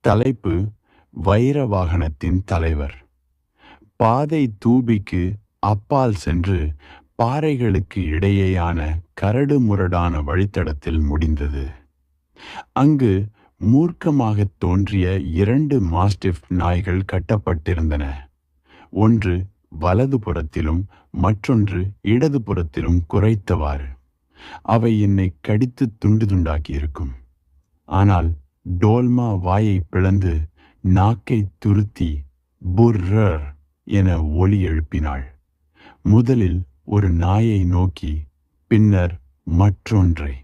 தலைப்பு வைர வாகனத்தின் தலைவர். பாதை தூபிக்கு அப்பால் சென்று பாறைகளுக்கு இடையேயான கரடு முரடான வழித்தடத்தில் முடிந்தது. அங்கு மூர்க்கமாகத் தோன்றிய இரண்டு மாஸ்டிஃப் நாய்கள் கட்டப்பட்டிருந்தன. ஒன்று வலதுபுறத்திலும் மற்றொன்று இடதுபுறத்திலும் குறைத்தவாறு அவை என்னை கடித்து துண்டு துண்டாக்கியிருக்கும். ஆனால் டோல்மா வாயை பிளந்து நாக்கை துருத்தி புர்ரர் என ஒலி எழுப்பினாள். முதலில் ஒரு நாயை நோக்கி பின்னர் மற்றொன்றை.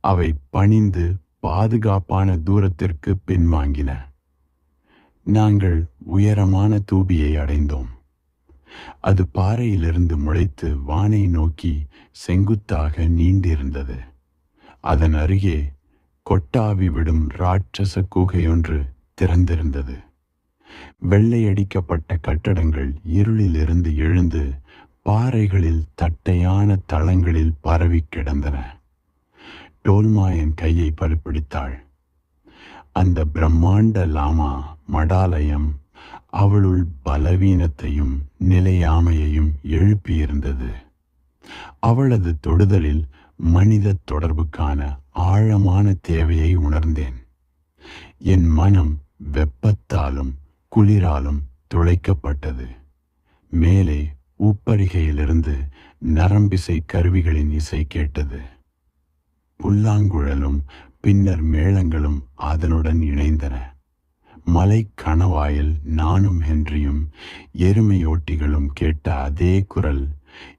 அவை பணிந்து பாதுகாப்பான தூரத்திற்கு பின்வாங்கின. நாங்கள் உயரமான தூபியை அடைந்தோம். அது பாறையிலிருந்து முளைத்து வானை நோக்கி செங்குத்தாக நீண்டிருந்தது. அதன் அருகே கொட்டாவி விடும் ராட்சச கூகையொன்று திறந்திருந்தது. வெள்ளையடிக்கப்பட்ட கட்டடங்கள் இருளிலிருந்து எழுந்து பாறைகளில் தட்டையான தளங்களில் பரவி கிடந்தன. டோல்மா என் கையை பருப்பிடித்தாள் அந்த பிரம்மாண்ட லாமா மடாலயம் அவளுள் பலவீனத்தையும் நிலையாமையையும் எழுப்பியிருந்தது. அவளது தொடுதலில் மனித தொடர்புக்கான ஆழமான தேவையை உணர்ந்தேன். என் மனம் வெப்பத்தாலும் குளிராலும் துளைக்கப்பட்டது. மேலே உப்பரிகையிலிருந்து நரம்பிசை கருவிகளின் இசை கேட்டது. புல்லாங்குழலும் பின்னர் மேளங்களும் அதனுடன் இணைந்தன. மலை கணவாயில் நானும் ஹென்றியும் எருமையோட்டிகளும் கேட்ட அதே குரல்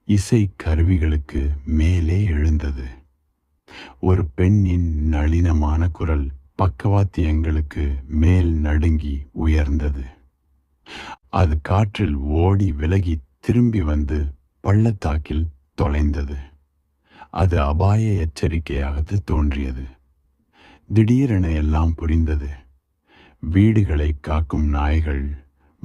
இசை கருவிகளுக்கு மேலே எழுந்தது. ஒரு பெண்ணின் நளினமான குரல் பக்கவாத்தியங்களுக்கு மேல் நடுங்கி உயர்ந்தது. அது காற்றில் ஓடி விலகி திரும்பி வந்து பள்ளத்தாக்கில் தொலைந்தது. அது அபாய எச்சரிக்கையாக தோன்றியது. திடீரென எல்லாம் புரிந்தது. வீடுகளை காக்கும் நாய்கள்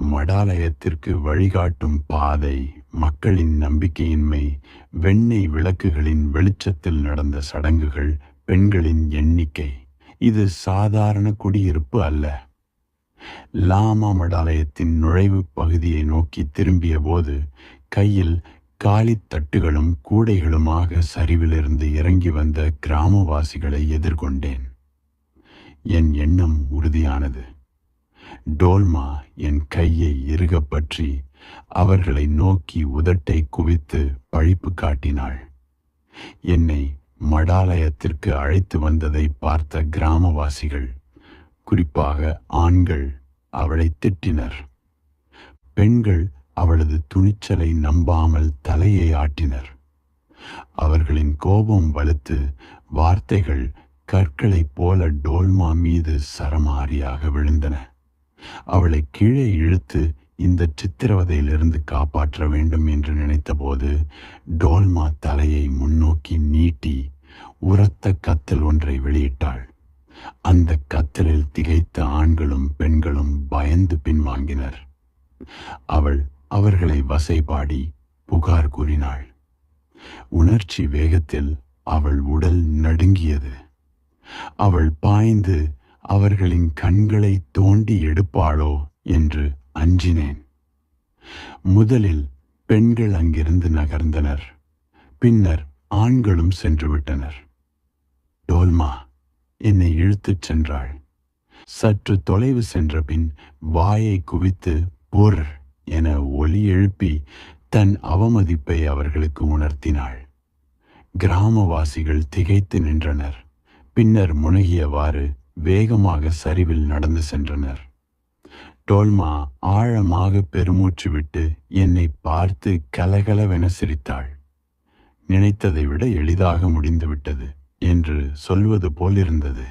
மடாலயத்திற்கு வழிகாட்டும் பாதை மக்களின் நம்பிக்கையின்மை வெண்ணெய் விளக்குகளின் வெளிச்சத்தில் நடந்த சடங்குகள் பெண்களின் எண்ணிக்கை. இது சாதாரண குடியிருப்பு அல்ல. லாமா மடாலயத்தின் நுழைவு பகுதியை நோக்கி திரும்பிய போது கையில் காலித்தட்டுகளும் கூடைகளுமாக சரிவிலிருந்து இறங்கி வந்த கிராமவாசிகளை எதிர்கொண்டேன். என் எண்ணம் உறுதியானது. டோல்மா என் கையை இறுகப்பற்றி அவர்களை நோக்கி உதட்டை குவித்து பழிப்பு காட்டினாள். என்னை மடாலயத்திற்கு அழைத்து வந்ததை பார்த்த கிராமவாசிகள் குறிப்பாக ஆண்கள் அவளை திட்டினர். பெண்கள் அவளது துணிச்சலை நம்பாமல் தலையை ஆட்டினர். அவர்களின் கோபம் வலுத்து வார்த்தைகள் கற்களைப் போல டோல்மா மீது சரமாரியாக விழுந்தன. அவளை கீழே இழுத்து இந்த சித்திரவதையிலிருந்து காப்பாற்ற வேண்டும் என்று நினைத்தபோது டோல்மா தலையை முன்னோக்கி நீட்டி உரத்த கத்தல் ஒன்றை வெளியிட்டாள். அந்த கத்தலில் திகைத்த ஆண்களும் பெண்களும் பயந்து பின்வாங்கினர். அவள் அவர்களை வசைபாடி புகார் கூறினாள். உணர்ச்சி வேகத்தில் அவள் உடல் நடுங்கியது. அவள் பாய்ந்து அவர்களின் கண்களை தோண்டி எடுப்பாளோ என்று அஞ்சினேன். முதலில் பெண்கள் அங்கிருந்து நகர்ந்தனர். பின்னர் ஆண்களும் சென்று விட்டனர். டோல்மா என்னை இழுத்துச் சென்றாள். சற்று தொலைவு சென்ற பின் வாயை குவித்து பொர் என ஒலி எழுப்பி தன் அவமதிப்பை அவர்களுக்கு உணர்த்தினாள். கிராமவாசிகள் திகைத்து நின்றனர். பின்னர் முனகியவாறு வேகமாக சரிவில் நடந்து சென்றனர். டோல்மா ஆழமாக பெருமூச்சு விட்டு என்னை பார்த்து கலகலவென சிரித்தாள். நினைத்ததை விட எளிதாக முடிந்துவிட்டது என்று சொல்வது போலிருந்தது.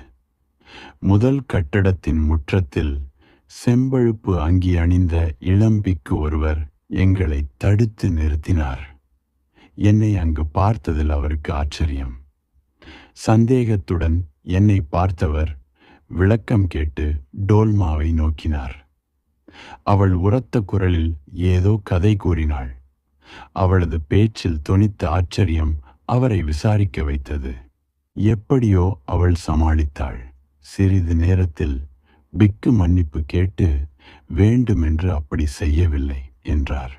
முதல் கட்டடத்தின் முற்றத்தில் செம்பழுப்பு அங்கி அணிந்த இளம்பிக்கு ஒருவர் எங்களை தடுத்து நிறுத்தினார். என்னை அங்கு பார்த்ததில் அவருக்கு ஆச்சரியம். சந்தேகத்துடன் என்னை பார்த்தவர் விளக்கம் கேட்டு டோல்மாவை நோக்கினார். அவள் உரத்த குரலில் ஏதோ கதை கூறினாள். அவளது பேச்சில் தொனித்த ஆச்சரியம் அவரை விசாரிக்க வைத்தது. எப்படியோ அவள் சமாளித்தாள். சிறிது நேரத்தில் பிக்கு மன்னிப்பு கேட்டு வேண்டுமென்று அப்படி செய்யவில்லை என்றார்.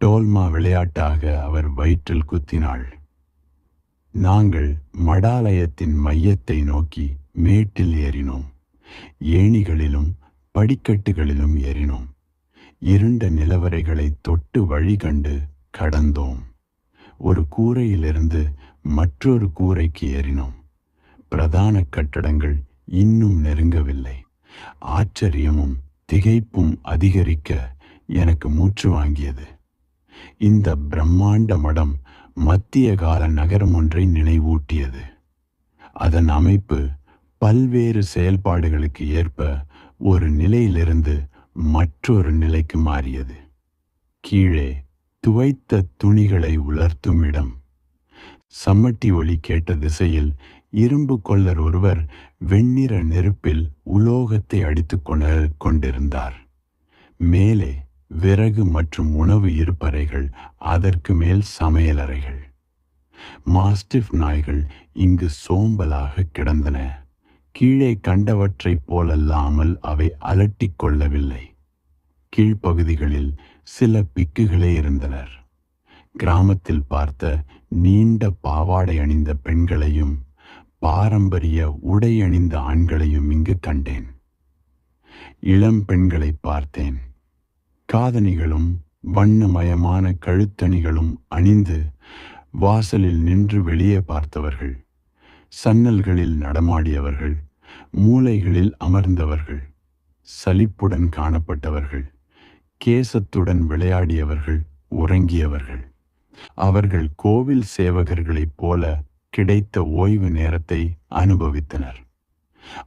டோல்மா விளையாட்டாக அவர் வயிற்றில் குத்தினாள். நாங்கள் மடாலயத்தின் மையத்தை நோக்கி மேட்டில் ஏறினோம். ஏணிகளிலும் படிக்கட்டுகளிலும் ஏறினோம். இருண்ட நிலவரைகளை தொட்டு வழி கண்டு கடந்தோம். ஒரு கூரையிலிருந்து மற்றொரு கூரைக்கு ஏறினோம். பிரதான கட்டடங்கள் இன்னும் நெருங்கவில்லை. ஆச்சரியமும் திகைப்பும் அதிகரிக்க எனக்கு மூச்சு வாங்கியது. இந்த பிரம்மாண்ட மடம் மத்திய கால நகரம் ஒன்றை நினைவூட்டியது. அதன் அமைப்பு பல்வேறு செயல்பாடுகளுக்கு ஏற்ப ஒரு நிலையிலிருந்து மற்றொரு நிலைக்கு மாறியது. கீழே துவைத்த துணிகளை உலர்த்தும் இடம். சம்மட்டி ஒளி கேட்ட திசையில் இரும்பு கொள்ளர் ஒருவர் வெண்ணிற நெருப்பில் உலோகத்தை அடித்துக் கொண்டிருந்தார். மேலே விறகு மற்றும் உணவு இருப்பறைகள் அதற்கு மேல் சமையலறைகள். மாஸ்டிஃப் நாய்கள் இங்கு சோம்பலாக கிடந்தன. கீழே கண்டவற்றைப் போலல்லாமல் அவை அலட்டிக் கொள்ளவில்லை. கீழ்ப்பகுதிகளில் சில பிக்குகளே இருந்தனர். கிராமத்தில் பார்த்த நீண்ட பாவாடை அணிந்த பெண்களையும் பாரம்பரிய உடை அணிந்த ஆண்களையும் இங்கு கண்டேன். இளம் பெண்களை பார்த்தேன். காதணிகளும் வண்ணமயமான கழுத்தணிகளும் அணிந்து வாசலில் நின்று வெளியே பார்த்தவர்கள். சன்னல்களில் நடமாடியவர்கள் மூலைகளில் அமர்ந்தவர்கள் சலிப்புடன் காணப்பட்டவர்கள் கேசத்துடன் விளையாடியவர்கள் உறங்கியவர்கள். அவர்கள் கோவில் சேவகர்களைப் போல கிடைத்த ஓய்வு நேரத்தை அனுபவித்தனர்.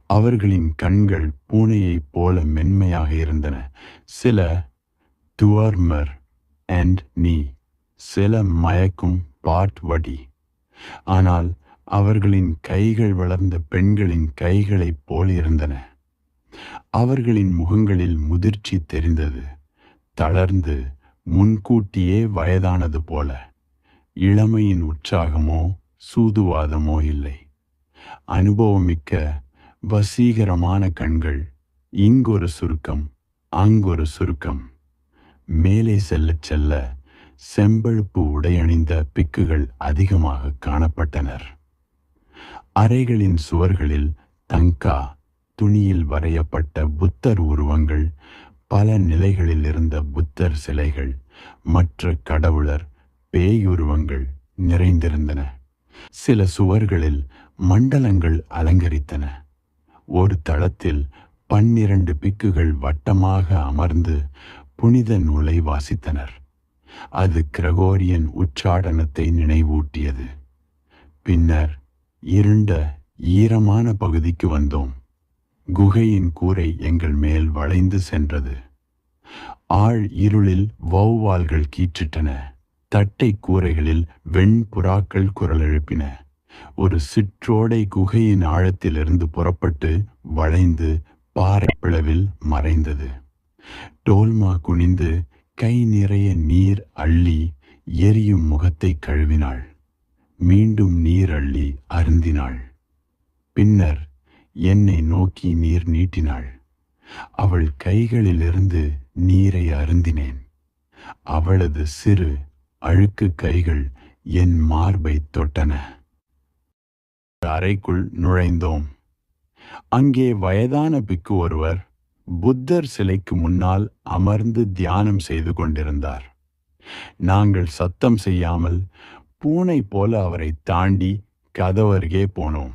அவர்களின் கண்கள் பூனையைப் போல மென்மையாக இருந்தன. சில துவர்மர் அண்ட் நீ சில மயக்கும் பாட் வடி. ஆனால் அவர்களின் கைகள் வளர்ந்த பெண்களின் கைகளைப் போல் இருந்தன அவர்களின் முகங்களில் முதிர்ச்சி தெரிந்தது. தளர்ந்து முன்கூட்டியே வயதானது போல. இளமையின் உற்சாகமோ சூதுவாதமோ இல்லை. அனுபவமிக்க வசீகரமான கண்கள் இங்கொரு சுருக்கம் அங்கொரு சுருக்கம். மேலே செல்லச் செல்ல செம்பழுப்பு உடையணிந்த பிக்குகள் அதிகமாக காணப்பட்டனர். அறைகளின் சுவர்களில் தங்கா துணியில் வரையப்பட்ட புத்தர் உருவங்கள் பல நிலைகளில் இருந்த புத்தர் சிலைகள் மற்ற கடவுளர் பேயுருவங்கள் நிறைந்திருந்தன. சில சுவர்களில் மண்டலங்கள் அலங்கரித்தன. ஒரு தளத்தில் பன்னிரண்டு பிக்குகள் வட்டமாக அமர்ந்து புனித நூலை வாசித்தனர். அது கிரகோரியன் உச்சாடனத்தை நினைவூட்டியது. பின்னர் இருண்ட ஈரமான பகுதிக்கு வந்தோம். குகையின் கூரை எங்கள் மேல் வளைந்து சென்றது. ஆழ் இருளில் வௌவால்கள் கீற்றிட்டன. தட்டை கூரைகளில் வெண்புறாக்கள் குரல் எழுப்பின. ஒரு சிற்றோடை குகையின் ஆழத்திலிருந்து புறப்பட்டு வளைந்து பாறை பிளவில் மறைந்தது. டோல்மா குனிந்து கை நிறைய நீர் அள்ளி எரியும் முகத்தை கழுவினாள். மீண்டும் நீர் அள்ளி அருந்தினாள். பின்னர் என்னை நோக்கி நீர் நீட்டினாள். அவள் கைகளிலிருந்து நீரை அருந்தினேன். அவளது சிறு அழுக்கு கைகள் என் மார்பை தொட்டன. அறைக்குள் நுழைந்தோம். அங்கே வயதான பிக்கு ஒருவர் புத்தர் சிலைக்கு முன்னால் அமர்ந்து தியானம் செய்து கொண்டிருந்தார். நாங்கள் சத்தம் செய்யாமல் பூனை போல அவரை தாண்டி கதவருகே போனோம்.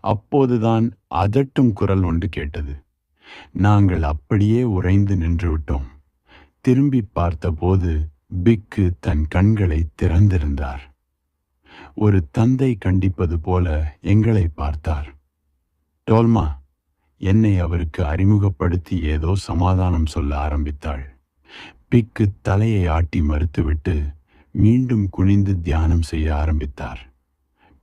அப்போதுதான் அதட்டும் குரல் ஒன்று கேட்டது. நாங்கள் அப்படியே உறைந்து நின்றுவிட்டோம் திரும்பி பார்த்தபோது பிக்கு தன் கண்களை திறந்திருந்தார். ஒரு தந்தை கண்டிப்பது போல எங்களை பார்த்தார். டோல்மா என்னை அவருக்கு அறிமுகப்படுத்தி ஏதோ சமாதானம் சொல்ல ஆரம்பித்தாள். பிக்கு தலையை ஆட்டி மறுத்துவிட்டு மீண்டும் குனிந்து தியானம் செய்ய ஆரம்பித்தார்.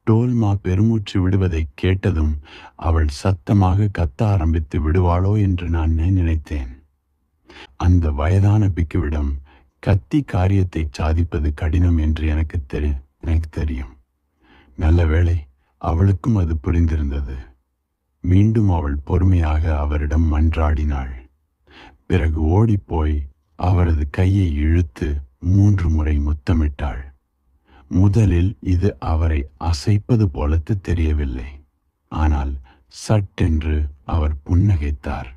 டோல்மா பெருமூச்சு விடுவதை கேட்டதும் அவள் சத்தமாக கத்த ஆரம்பித்து விடுவாளோ என்று நான் நினைத்தேன். அந்த வயதான பிக்குவிடம் கத்தி காரியத்தை சாதிப்பது கடினம் என்று எனக்கு தெரி எனக்கு தெரியும். நல்ல வேளை அவளுக்கும் அது புரிந்திருந்தது. மீண்டும் அவள் பொறுமையாக அவரிடம் மன்றாடினாள். பிறகு ஓடிப்போய் அவரது கையை இழுத்து மூன்று முறை முத்தமிட்டாள். முதலில் இது அவரை அசைப்பது போலத்து தெரியவில்லை. ஆனால் சட்டென்று அவர் புன்னகைத்தார்.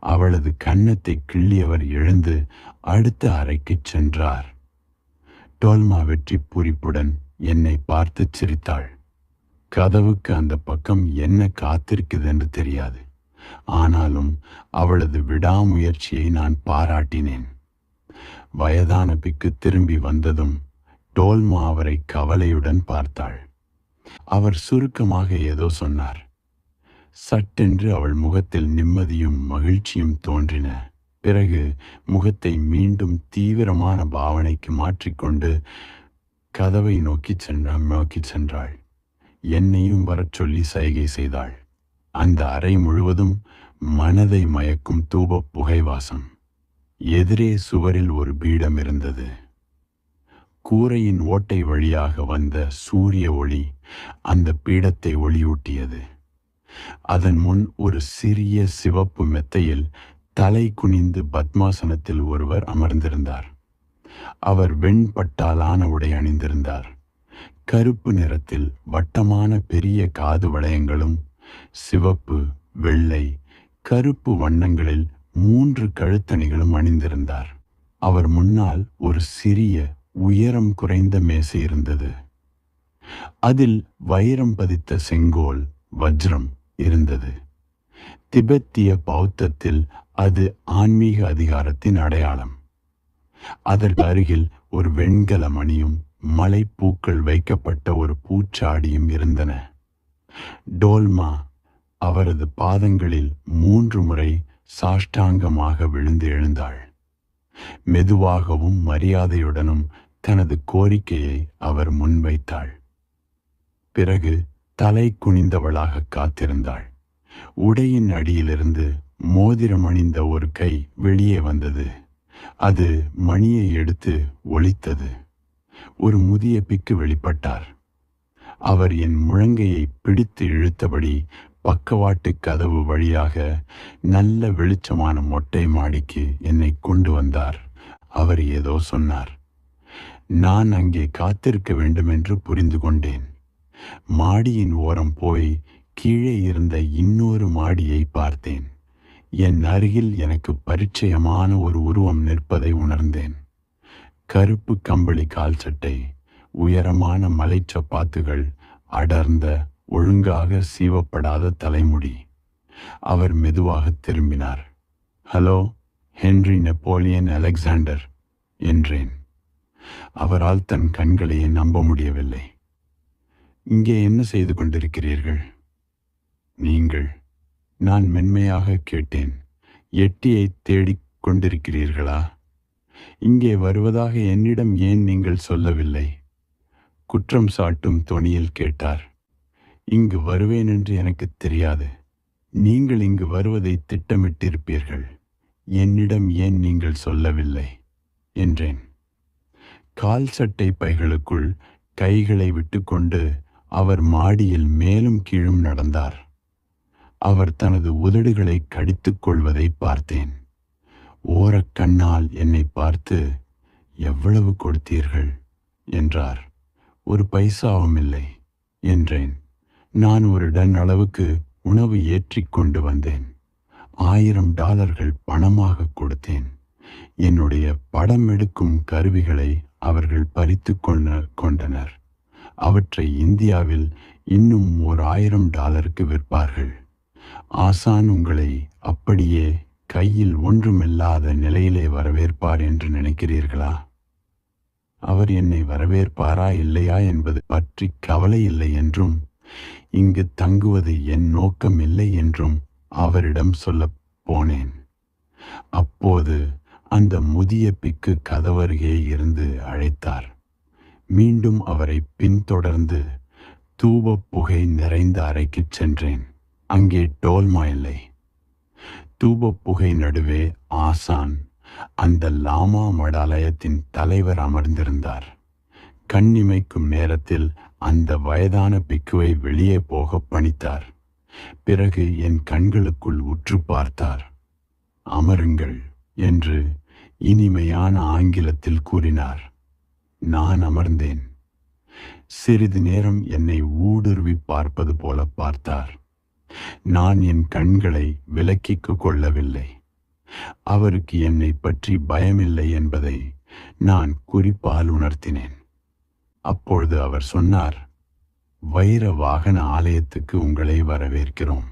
அவளது கன்னத்தை கிள்ளியவர் எழுந்து அடுத்த அறைக்குச் சென்றார். டோல்மா வெற்றி பூரிப்புடன் என்னை பார்த்து சிரித்தாள். கதவுக்கு அந்த பக்கம் என்ன காத்திருக்குது என்று தெரியாது. ஆனாலும் அவளது விடாமுயற்சியை நான் பாராட்டினேன். வயதான பிக்கு திரும்பி வந்ததும் டோல்மா அவரை கவலையுடன் பார்த்தாள். அவர் சுருக்கமாக ஏதோ சொன்னார். சட்டென்று அவள் முகத்தில் நிம்மதியும் மகிழ்ச்சியும் தோன்றின. பிறகு முகத்தை மீண்டும் தீவிரமான பாவனைக்கு மாற்றிக்கொண்டு கதவை நோக்கிச் சென்ற நோக்கி சென்றாள். என்னையும் வரச் சொல்லி சைகை செய்தாள். அந்த அறை முழுவதும் மனதை மயக்கும் தூப புகைவாசம். எதிரே சுவரில் ஒரு பீடம் இருந்தது. கூரையின் ஓட்டை வழியாக வந்த சூரிய ஒளி அந்த பீடத்தை ஒளியூட்டியது. அதன் முன் ஒரு சிறிய சிவப்பு மெத்தையில் தலை குனிந்து பத்மாசனத்தில் ஒருவர் அமர்ந்திருந்தார். அவர் வெண்பட்டாலான உடை அணிந்திருந்தார். கருப்பு நிறத்தில் வட்டமான பெரிய காது வளையங்களும் சிவப்பு வெள்ளை கருப்பு வண்ணங்களில் மூன்று கழுத்தணிகளும் அணிந்திருந்தார். அவர் முன்னால் ஒரு சிறிய உயரம் குறைந்த மேசை இருந்தது. அதில் வைரம் பதித்த செங்கோல் வஜ்ரம் இருந்தது. திபெத்திய பௌத்தத்தில் அது ஆன்மீக அதிகாரத்தின் அடையாளம். அதற்கு அருகில் ஒரு வெண்கல மணியும் மலைப்பூக்கள் வைக்கப்பட்ட ஒரு பூச்சாடியும் இருந்தன. டோல்மா அவரது பாதங்களில் மூன்று முறை சாஷ்டாங்கமாக விழுந்து எழுந்தாள். மெதுவாகவும் மரியாதையுடனும் தனது கோரிக்கையை அவர் முன்வைத்தாள். பிறகு தலை குனிந்தவளாக காத்திருந்தாள். உடையின் அடியிலிருந்து மோதிரம் அணிந்த ஒரு கை வெளியே வந்தது. அது மணியை எடுத்து ஒழித்தது ஒரு முதிய பிக்கு வெளிப்பட்டார். அவர் என் முழங்கையை பிடித்து இழுத்தபடி பக்கவாட்டு கதவு வழியாக நல்ல வெளிச்சமான மொட்டை மாடிக்கு என்னை கொண்டு வந்தார். அவர் ஏதோ சொன்னார். நான் அங்கே காத்திருக்க வேண்டும் என்று புரிந்து கொண்டேன். மாடியின் ஓரம் போய் கீழே இருந்த இன்னொரு மாடியை பார்த்தேன். என் அருகில் எனக்கு பரிச்சயமான ஒரு உருவம் நிற்பதை உணர்ந்தேன். கருப்பு கம்பளி கால் சட்டை உயரமான மலைச்சப்பாத்துகள் அடர்ந்த ஒழுங்காக சீவப்படாத தலைமுடி. அவர் மெதுவாக திரும்பினார். ஹலோ ஹென்றி நெப்போலியன் அலெக்சாண்டர் என்றேன். அவரால் தன் கண்களையே நம்ப முடியவில்லை. இங்கே என்ன செய்து கொண்டிருக்கிறீர்கள்? நீங்கள் நான் மென்மையாக கேட்டேன் எட்டியை தேடிக் கொண்டிருக்கிறீர்களா? இங்கே வருவதாக என்னிடம் ஏன் நீங்கள் சொல்லவில்லை? குற்றம் சாட்டும் தொனியில் கேட்டார். இங்கு வருவேன் என்று எனக்கு தெரியாது. நீங்கள் இங்கு வருவதை திட்டமிட்டிருப்பீர்கள். என்னிடம் ஏன் நீங்கள் சொல்லவில்லை? என்றேன். கால் சட்டை பைகளுக்குள் கைகளை விட்டுக்கொண்டு அவர் மாடியில் மேலும் கீழும் நடந்தார். அவர் தனது உதடுகளை கடித்துக் கொள்வதை பார்த்தேன். ஓரக் கண்ணால் என்னை பார்த்து எவ்வளவு கொடுத்தீர்கள்? என்றார். ஒரு பைசாவும் இல்லை என்றேன். நான் ஒரு டன் அளவுக்கு உணவு ஏற்றி கொண்டு வந்தேன். ஆயிரம் டாலர்கள் பணமாக கொடுத்தேன். என்னுடைய படம் எடுக்கும் கருவிகளை அவர்கள் பறித்து கொண்ட கொண்டனர். அவற்றை இந்தியாவில் இன்னும் ஒரு ஆயிரம் டாலருக்கு விற்பார்கள். ஆசான் உங்களை அப்படியே கையில் ஒன்றுமில்லாத நிலையிலே வரவேற்பார் என்று நினைக்கிறீர்களா? அவர் என்னை வரவேற்பாரா இல்லையா என்பது பற்றி கவலை இல்லை என்றும் இங்கு தங்குவது என் நோக்கம் இல்லை என்றும் அவரிடம் சொல்ல போனேன். அப்போது அந்த முதிய பிக்கு கதவருகே இருந்து அழைத்தார். மீண்டும் அவரை பின்தொடர்ந்து தூப புகை நிறைந்த அறைக்குச் சென்றேன். அங்கே டோல்மா இல்லை. தூப புகை நடுவே ஆசான் அந்த லாமா மடாலயத்தின் தலைவர் அமர்ந்திருந்தார். கண்ணிமைக்கும் நேரத்தில் அந்த வயதான பிக்குவை வெளியே போக பணித்தார். பிறகு என் கண்களுக்குள் உற்று பார்த்தார். அமருங்கள் என்று இனிமையான ஆங்கிலத்தில் கூறினார். நான் அமர்ந்தேன். சிறிது நேரம் என்னை ஊடுருவி பார்ப்பது போல பார்த்தார். நான் என் கண்களை விலக்கிக் கொள்ளவில்லை. அவருக்கு என்னை பற்றி பயமில்லை என்பதை நான் குறிப்பால் உணர்த்தினேன். அப்பொழுது அவர் சொன்னார் வைர வாகன ஆலயத்துக்கு உங்களை வரவேற்கிறோம்.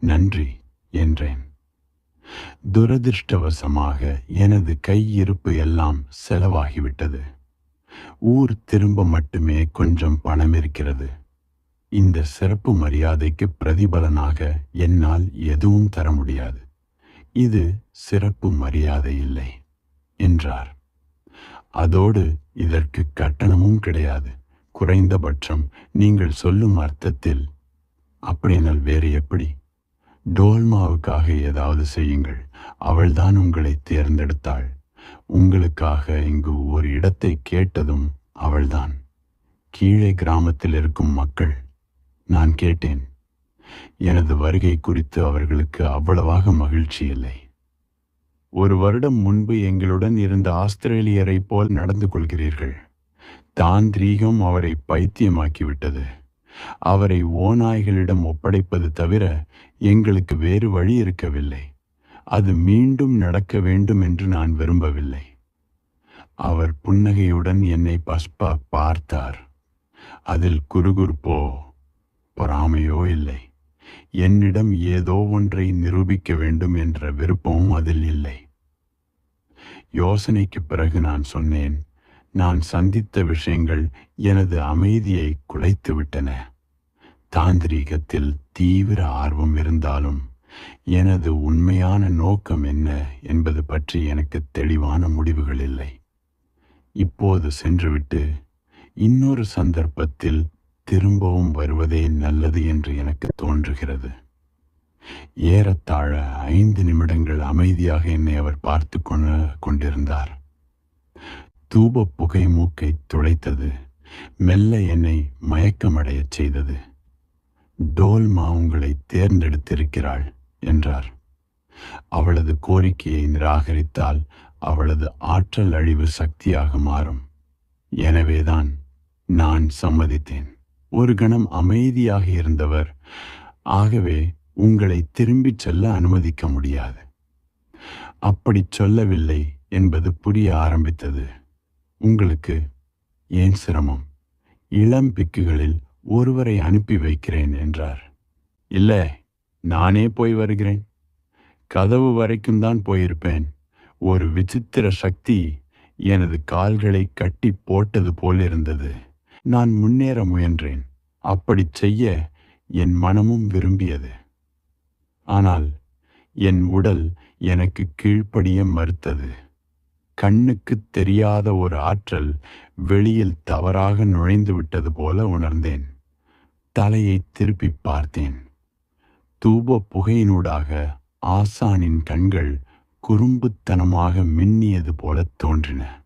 நன்றி என்றேன். துரதிருஷ்டவசமாக எனது கையிருப்பு எல்லாம் செலவாகிவிட்டது. ஊர் திரும்ப மட்டுமே கொஞ்சம் பணம் இருக்கிறது. இந்த சிறப்பு மரியாதைக்கு பிரதிபலனாக என்னால் எதுவும் தர முடியாது. இது சிறப்பு மரியாதை இல்லை என்றார். அதோடு இதற்கு கட்டணமும் கிடையாது. குறைந்தபட்சம் நீங்கள் சொல்லும் அர்த்தத்தில். அப்படினால் வேறு எப்படி? டோல்மாவுக்காக ஏதாவது செய்யுங்கள். அவள்தான் உங்களை தேர்ந்தெடுத்தாள். உங்களுக்காக இங்கு ஒரு இடத்தை கேட்டதும் அவள்தான். கீழே கிராமத்தில் இருக்கும் மக்கள் நான் கேட்டேன். எனது வருகை குறித்து அவர்களுக்கு அவ்வளவாக மகிழ்ச்சி இல்லை ஒரு வருடம் முன்பு எங்களுடன் இருந்த ஆஸ்திரேலியரை போல் நடந்து கொள்கிறீர்கள். தாந்திரீகம் அவரை பைத்தியமாக்கிவிட்டது. அவரை ஓநாய்களிடம் ஒப்படைப்பது தவிர எங்களுக்கு வேறு வழி இருக்கவில்லை. அது மீண்டும் நடக்க வேண்டும் என்று நான் விரும்பவில்லை. அவர் புன்னகையுடன் என்னை பஸ்பா பார்த்தார். அதில் குறுகுறுப்போ பொறாமையோ இல்லை. என்னிடம் ஏதோ ஒன்றை நிரூபிக்க வேண்டும் என்ற விருப்பமும் அதில் இல்லை. யோசனைக்கு பிறகு நான் சொன்னேன் நான் சந்தித்த விஷயங்கள் எனது அமைதியை குலைத்து விட்டன தாந்திரீகத்தில் தீவிர ஆர்வம் இருந்தாலும் எனது உண்மையான நோக்கம் என்ன என்பது பற்றி எனக்கு தெளிவான முடிவுகள் இல்லை. இப்போது சென்றுவிட்டு இன்னொரு சந்தர்ப்பத்தில் திரும்பவும் வருவதே நல்லது என்று எனக்கு தோன்றுகிறது. ஏறத்தாழ ஐந்து நிமிடங்கள் அமைதியாக என்னை அவர் பார்த்து கொண்டிருந்தார். தூப புகை மூக்கை துளைத்தது. மெல்ல என்னை மயக்கமடையச் செய்தது. டோல்மா உங்களை தேர்ந்தெடுத்திருக்கிறாள் என்றார். அவளது கோரிக்கையை நிராகரித்தால் அவளது ஆற்றல் அழிவு சக்தியாக மாறும். எனவேதான் நான் சம்மதித்தேன். ஒரு கணம் அமைதியாக இருந்தவர். ஆகவே உங்களை திரும்பிச் செல்ல அனுமதிக்க முடியாது. அப்படி சொல்லவில்லை என்பது புரிய ஆரம்பித்தது. உங்களுக்கு ஏன் சிரமம்? இளம் பிக்குகளில் ஒருவரை அனுப்பி வைக்கிறேன் என்றார். இல்லை நானே போய் வருகிறேன். கதவு வரைக்கும் தான் போயிருப்பேன். ஒரு விசித்திர சக்தி எனது கால்களை கட்டி போட்டது போல் இருந்தது நான் முன்னேற முயன்றேன். அப்படி செய்ய என் மனமும் விரும்பியது. ஆனால் என் உடல் எனக்கு கீழ்ப்படிய மறுத்தது. கண்ணுக்கு தெரியாத ஒரு ஆற்றல் வெளியில் தவறாக நுழைந்து விட்டது போல உணர்ந்தேன். தலையை திருப்பி பார்த்தேன். தூப புகையினூடாக ஆசானின் கண்கள் குறும்புத்தனமாக மின்னியது போல தோன்றின.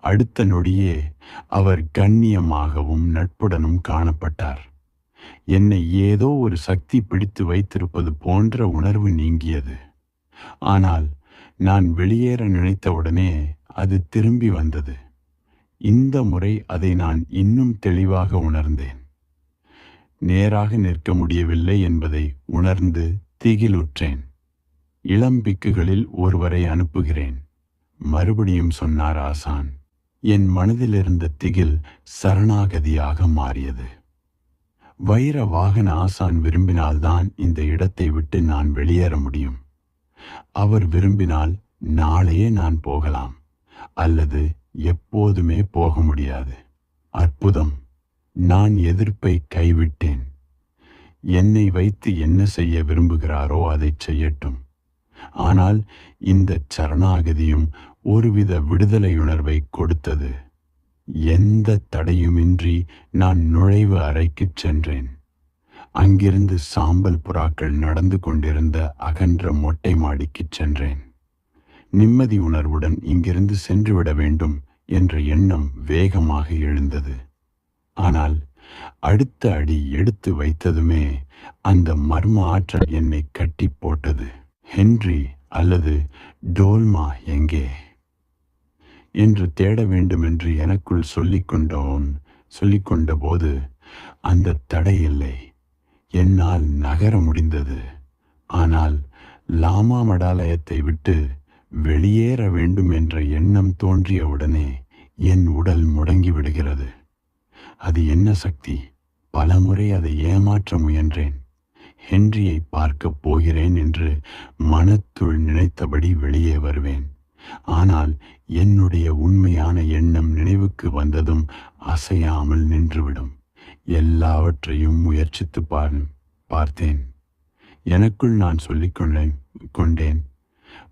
அடுத்த நொடியே அவர் கண்ணியமாகவும் நட்புடனும் காணப்பட்டார். என்னை ஏதோ ஒரு சக்தி பிடித்து வைத்திருப்பது போன்ற உணர்வு நீங்கியது. ஆனால் நான் வெளியேற நினைத்தவுடனே அது திரும்பி வந்தது. இந்த முறை அதை நான் இன்னும் தெளிவாக உணர்ந்தேன். நேராக நிற்க முடியவில்லை என்பதை உணர்ந்து திகிலுற்றேன். இளம்பிக்குகளில் ஒருவரை அனுப்புகிறேன். மறுபடியும் சொன்னார் ஆசான். என் மனதிலிருந்த திகில் சரணாகதியாக மாறியது. வைர வாகன ஆசான் விரும்பினால்தான் இந்த இடத்தை விட்டு நான் வெளியேற முடியும். அவர் விரும்பினால் நாளையே நான் போகலாம். அல்லது எப்போதுமே போக முடியாது. அற்புதம். நான் எதிர்ப்பை கைவிட்டேன். என்னை வைத்து என்ன செய்ய விரும்புகிறாரோ அதை செய்யட்டும். ஆனால் இந்த சரணாகதியும் ஒருவித விடுதலையுணர்வை கொடுத்தது. எந்த தடையுமின்றி நான் நுழைவு அறைக்குச் சென்றேன். அங்கிருந்து சாம்பல் புறாக்கள் நடந்து கொண்டிருந்த அகன்ற மொட்டை மாடிக்குச் சென்றேன். நிம்மதி உணர்வுடன் இங்கிருந்து சென்றுவிட வேண்டும் என்ற எண்ணம் வேகமாக எழுந்தது. ஆனால் அடுத்த அடி எடுத்து வைத்ததுமே அந்த மர்ம ஆற்றல் என்னை கட்டி போட்டது. ஹென்றி அல்லது டோல்மா எங்கே? என்று தேட வேண்டும் என்று எனக்குள் சொல்லிக்கொண்டோன் சொல்லிக்கொண்ட போது அந்த தடை இல்லை. என்னால் நகர முடிந்தது. ஆனால் லாமா மடாலயத்தை விட்டு வெளியேற வேண்டும் என்ற எண்ணம் தோன்றியவுடனே என் உடல் முடங்கி விடுகிறது. அது என்ன சக்தி? பலமுறை அதை ஏமாற்ற முயன்றேன். ஹென்ரியை பார்க்கப் போகிறேன் என்று மனத்துள் நினைத்தபடி வெளியே வருவேன். ஆனால் என்னுடைய உண்மையான எண்ணம் நினைவுக்கு வந்ததும் அசையாமல் நின்றுவிடும். எல்லாவற்றையும் முயற்சித்து பார் பார்த்தேன். எனக்குள் நான் சொல்லிக்கொண்டேன் கொண்டேன் கொண்டேன்.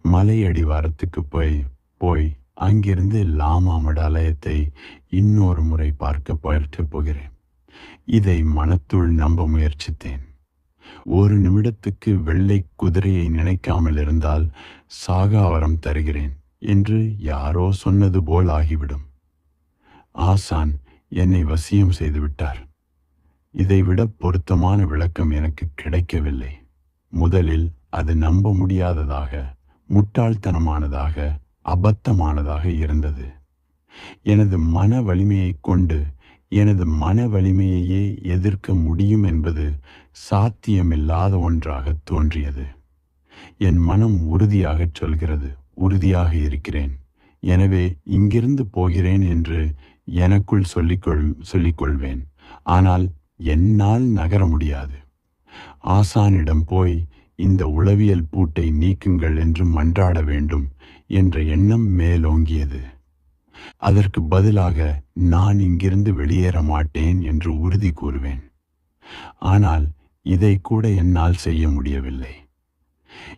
மலை அடிவாரத்துக்கு போய் போய் அங்கிருந்து லாமா மடாலயத்தை இன்னொரு முறை பார்க்க பயிற்று போகிறேன். இதை மனத்துள் நம்ப முயற்சித்தேன். ஒரு நிமிடத்துக்கு வெள்ளை குதிரையை நினைக்காமல் இருந்தால் சாகாவரம் தருகிறேன். என்று யாரோ சொன்னது போல் ஆகிவிடும். ஆசான் என்னை வசியம் செய்துவிட்டார். இதைவிட பொருத்தமான விளக்கம் எனக்கு கிடைக்கவில்லை. முதலில் அது நம்ப முடியாததாக முட்டாள்தனமானதாக அபத்தமானதாக இருந்தது. எனது மன வலிமையைக் கொண்டு எனது மன வலிமையையே எதிர்க்க முடியும் என்பது சாத்தியமில்லாத ஒன்றாக தோன்றியது. என் மனம் உறுதியாகச் சொல்கிறது. உறுதியாக இருக்கிறேன். எனவே இங்கிருந்து போகிறேன் என்று எனக்குள் சொல்லிக்கொள் சொல்லிக்கொள்வேன். ஆனால் என்னால் நகர முடியாது. ஆசானிடம் போய் இந்த உளவியல் பூட்டை நீக்குங்கள் என்று மன்றாட வேண்டும் என்ற எண்ணம் மேலோங்கியது. அதற்கு பதிலாக நான் இங்கிருந்து வெளியேற மாட்டேன் என்று உறுதி கூறுவேன். ஆனால் இதை கூட என்னால் செய்ய முடியவில்லை.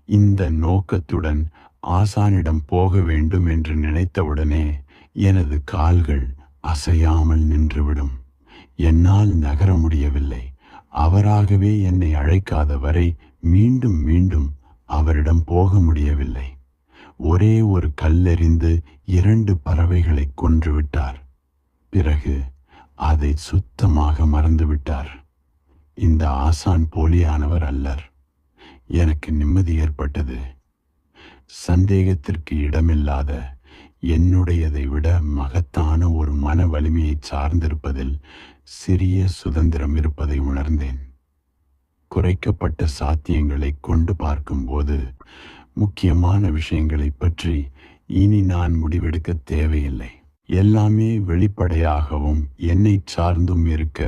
இந்த நோக்கத்துடன் ஆசானிடம் போக வேண்டும் என்று நினைத்தவுடனே எனது கால்கள் அசையாமல் நின்றுவிடும். என்னால் நகர முடியவில்லை. அவராகவே என்னை அழைக்காத வரை மீண்டும் மீண்டும் அவரிடம் போக முடியவில்லை. ஒரே ஒரு கல்லெறிந்து இரண்டு பறவைகளை கொன்றுவிட்டார் பிறகு அதை சுத்தமாக மறந்துவிட்டார் இந்த ஆசான் போலியானவர் அல்லர். எனக்கு நிம்மதி ஏற்பட்டது. சந்தேகத்திற்கு இடமில்லாத என்னுடையதை விட மகத்தான ஒரு மன வலிமையை சார்ந்திருப்பதில் சிறிய சுதந்திரம் இருப்பதை உணர்ந்தேன். குறைக்கப்பட்ட சாத்தியங்களை கொண்டு பார்க்கும்போது முக்கியமான விஷயங்களை பற்றி இனி நான் முடிவெடுக்க தேவையில்லை. எல்லாமே வெளிப்படையாகவும் என்னை சார்ந்தும் இருக்க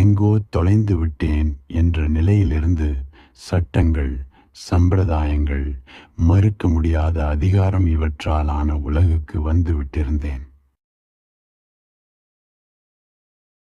எங்கோ தொலைந்து விட்டேன் என்ற நிலையிலிருந்து சட்டங்கள் சம்பிரதாயங்கள் மறுக்க முடியாத அதிகாரம் இவற்றால் ஆன உலகுக்கு வந்து விட்டிருந்தேன்.